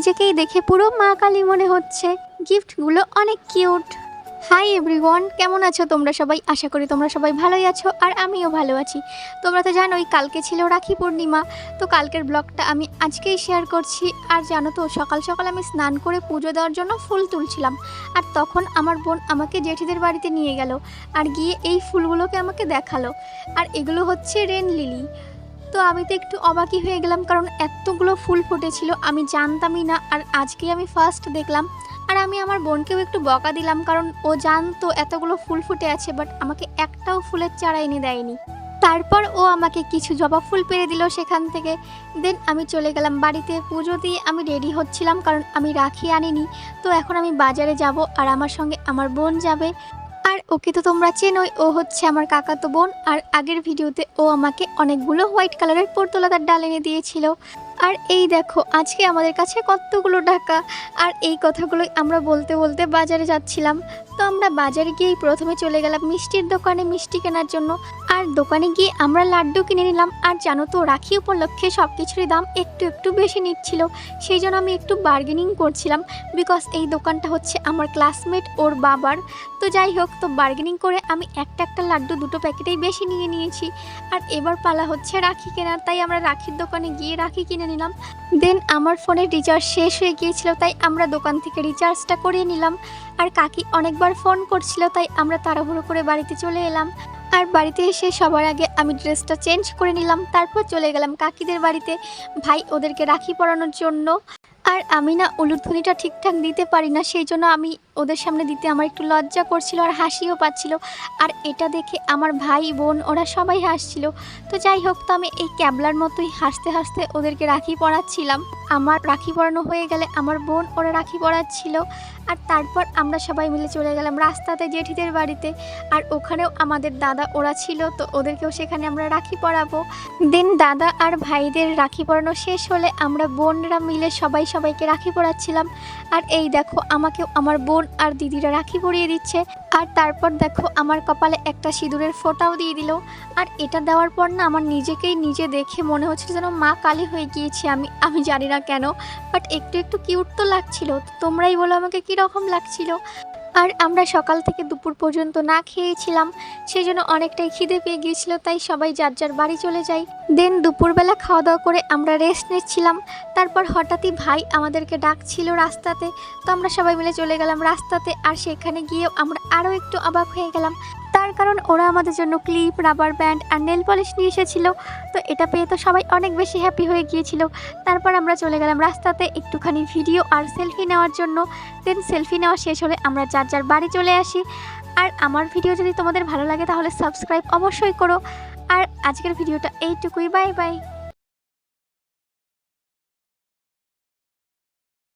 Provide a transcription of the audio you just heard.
নিজেকেই দেখে পুরো মা কালী মনে হচ্ছে। গিফটগুলো অনেক কিউট। হাই এভরিওয়ান, কেমন আছো তোমরা সবাই? আশা করি তোমরা সবাই ভালোই আছো আর আমিও ভালো আছি। তোমরা তো জানোই, কালকে ছিল রাখি পূর্ণিমা। তো কালকের ব্লগটা আমি আজকেই শেয়ার করছি। আর জানো তো, সকাল সকাল আমি স্নান করে পুজো দেওয়ার জন্য ফুল তুলছিলাম। আর তখন আমার বোন আমাকে জেঠিদের বাড়িতে নিয়ে গেল। আর গিয়ে এই ফুলগুলোকে আমাকে দেখাল। আর এগুলো হচ্ছে রেন লিলি। তো আমি তো একটু অবাকই হয়ে গেলাম কারণ এতগুলো ফুল ফুটেছিল, আমি জানতামই না। আর আজকে আমি ফার্স্ট দেখলাম। আর আমি আমার বোনকেও একটু বকা দিলাম কারণ ও জানতো এতগুলো ফুল ফুটে আছে বাট আমাকে একটাও ফুলের চারা এনে দেয়নি। তারপর ও আমাকে কিছু জবা ফুল পেরে দিল সেখান থেকে। দেন আমি চলে গেলাম বাড়িতে। পুজো দিয়ে আমি রেডি হচ্ছিলাম কারণ আমি রাখি আনিনি। তো এখন আমি বাজারে যাব আর আমার সঙ্গে আমার বোন যাবে। আর ওকে তো তোমরা চেনোই, ও হচ্ছে আমার কাকাতো বোন, আর আগের ভিডিওতে ও আমাকে অনেকগুলো হোয়াইট কালারের পর্তলাতার ডাল এনে দিয়েছিল। আর এই দেখো, আজকে আমাদের কাছে কতগুলো টাকা আর এই কথাগুলো আমরা বলতে বলতে বাজারে যাচ্ছিলাম। তো আমরা বাজারে গিয়েই প্রথমে চলে গেলাম মিষ্টির দোকানে মিষ্টি কেনার জন্য। আর দোকানে গিয়ে আমরা লাড্ডু কিনে নিলাম। আর জানো তো, রাখি উপলক্ষে সব কিছুরই দাম একটু একটু বেশি নিচ্ছিল। সেই জন্য আমি একটু বার্গেনিং করছিলাম বিকজ এই দোকানটা হচ্ছে আমার ক্লাসমেট ওর বাবার। তো যাই হোক, তো বার্গেনিং করে আমি একটা একটা লাড্ডু দুটো প্যাকেটেই বেশি নিয়ে নিয়েছি। আর এবার পালা হচ্ছে রাখি কেনার। তাই আমরা রাখির দোকানে গিয়ে রাখি কিনে নিলাম। দেন আমার ফোনে রিচার্জ শেষ হয়ে গিয়েছিল, তাই আমরা দোকান থেকে রিচার্জটা করিয়ে নিলাম। আর কাকি অনেকবার ফোন করছিল, তাই আমরা তাড়াহুড়ো করে বাড়িতে চলে এলাম। আর বাড়িতে এসে সবার আগে আমি ড্রেসটা চেঞ্জ করে নিলাম, তারপর চলে গেলাম কাকিদের বাড়িতে। ভাই ওদেরকে রাখি পরানোর জন্য। আর আমি না উলুধ্বনিটা ঠিকঠাক দিতে পারি না, সেই জন্য আমি ওদের সামনে দিতে আমার একটু লজ্জা করছিল আর হাসিও পাচ্ছিল। আর এটা দেখে আমার ভাই, বোন, ওরা সবাই হাসছিল। তো যাই হোক, তো আমি এই ক্যাবলার মতোই হাসতে হাসতে ওদেরকে রাখি পড়াচ্ছিলাম আমার রাখি পরানো হয়ে গেলে আমার বোন, ওরা রাখি পরাচ্ছিল। আর তারপর আমরা সবাই মিলে চলে গেলাম রাস্তাতে জেঠিদের বাড়িতে। আর ওখানেও আমাদের দাদা, ওরা ছিল, তো ওদেরকেও সেখানে আমরা রাখি পরাবো। দেন দাদা আর ভাইদের রাখি পরানো শেষ হলে আমরা বোনরা মিলে সবাই সবাইকে রাখি পরাচ্ছিলাম। আর এই দেখো আমাকে আমার বোন আর দিদিরা রাখি পরিয়ে দিচ্ছে। আর তারপর দেখো, আমার কপালে একটা সিঁদুরের ফোঁটাও দিয়ে দিল। আর এটা দেওয়ার পর না আমার নিজেকেই নিজে দেখে মনে হচ্ছে যেন মা কালী হয়ে গিয়েছে আমি আমি জানি না কেন। বাট একটু একটু কিউট তো লাগছিল। তোমরাই বলো আমাকে কীরকম লাগছিল। আর আমরা সকাল থেকে দুপুর পর্যন্ত না খেয়েছিলাম সেই জন্য অনেকটাই খিদে পেয়ে গিয়েছিল, তাই সবাই যার যার বাড়ি চলে যাই দেন দুপুরবেলা খাওয়া দাওয়া করে আমরা রেস্ট নিচ্ছিলাম। তারপর হঠাৎই ভাই আমাদেরকে ডাকছিল রাস্তাতে, তো আমরা সবাই মিলে চলে গেলাম রাস্তাতে, আর সেখানে গিয়েও আমরা আরও একটু অবাক হয়ে গেলাম। তার কারণ ওরা আমাদের জন্য ক্লিপ, রাবার ব্যান্ড আর নেল পলিশ নিয়ে এসেছিল। তো এটা পেয়ে তো সবাই অনেক বেশি হ্যাপি হয়ে গিয়েছিল। তারপর আমরা চলে গেলাম রাস্তাতে একটুখানি ভিডিও আর সেলফি নেওয়ার জন্য। দেন সেলফি নেওয়া শেষ হলে আমরা যার যার বাড়ি চলে আসি। আর আমার ভিডিও যদি তোমাদের ভালো লাগে তাহলে সাবস্ক্রাইব অবশ্যই করো। আর আজকের ভিডিওটা এইটুকুই। Bye bye